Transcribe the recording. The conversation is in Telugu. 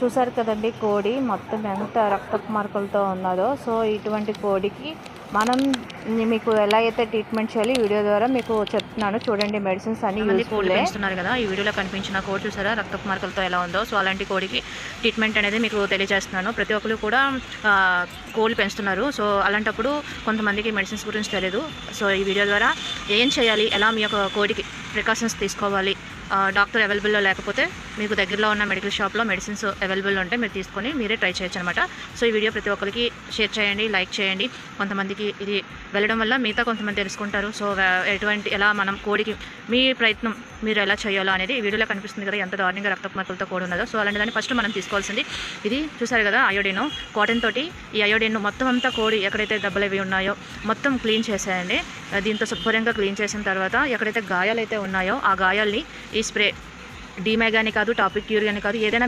చూసారు కదండి కోడి మొత్తం ఎంత రక్తపు మార్కులతో ఉన్నదో. సో ఇటువంటి కోడికి మనం మీకు ఎలా అయితే ట్రీట్మెంట్ చేయాలి వీడియో ద్వారా మీకు చెప్తున్నాను. చూడండి మెడిసిన్స్ అన్ని కోళ్ళు పెంచుతున్నారు కదా ఈ వీడియోలో కనిపించిన కోడి చూసారా రక్తపు మార్కులతో ఎలా ఉందో. సో అలాంటి కోడికి ట్రీట్మెంట్ అనేది మీకు తెలియజేస్తున్నాను. ప్రతి ఒక్కరు కూడా కోళ్ళు పెంచుతున్నారు. సో అలాంటప్పుడు కొంతమందికి మెడిసిన్స్ గురించి తెలియదు సో ఈ వీడియో ద్వారా ఏం చేయాలి ఎలా మీ యొక్క కోడికి ప్రికాషన్స్ తీసుకోవాలి డాక్టర్ అవైలబుల్లో లేకపోతే మీకు దగ్గరలో ఉన్న మెడికల్ షాప్లో మెడిసిన్స్ అవైలబుల్ ఉంటే మీరు తీసుకొని మీరే ట్రై చేయొచ్చు అనమాట సో ఈ వీడియో ప్రతి ఒక్కరికి షేర్ చేయండి లైక్ చేయండి. కొంతమందికి ఇది వెళ్ళడం వల్ల మిగతా కొంతమంది తెలుసుకుంటారు. సో ఎటువంటి ఎలా మనం కోడికి మీ ప్రయత్నం మీరు ఎలా చేయాలో అనేది ఈ వీడియోలో కనిపిస్తుంది కదా ఎంత దారుణంగా రక్తపు మరకలతో కోడి ఉన్నదో. సో అలాంటి ఫస్ట్ మనం తీసుకోవాల్సింది ఇది చూసారు కదా అయోడిన్ కాటన్ తోటి ఈ అయోడిన్ మొత్తం అంతా కోడి ఎక్కడైతే దెబ్బలు అవి ఉన్నాయో మొత్తం క్లీన్ చేసేయండి. దీంతో శుభ్రంగా క్లీన్ చేసిన తర్వాత ఎక్కడైతే గాయాలు అయితే ఉన్నాయో ఆ గాయాల్ని ఈ స్ప్రే డీమే కానీ కాదు టాపిక్ క్యూర్ కానీ కాదు ఏదైనా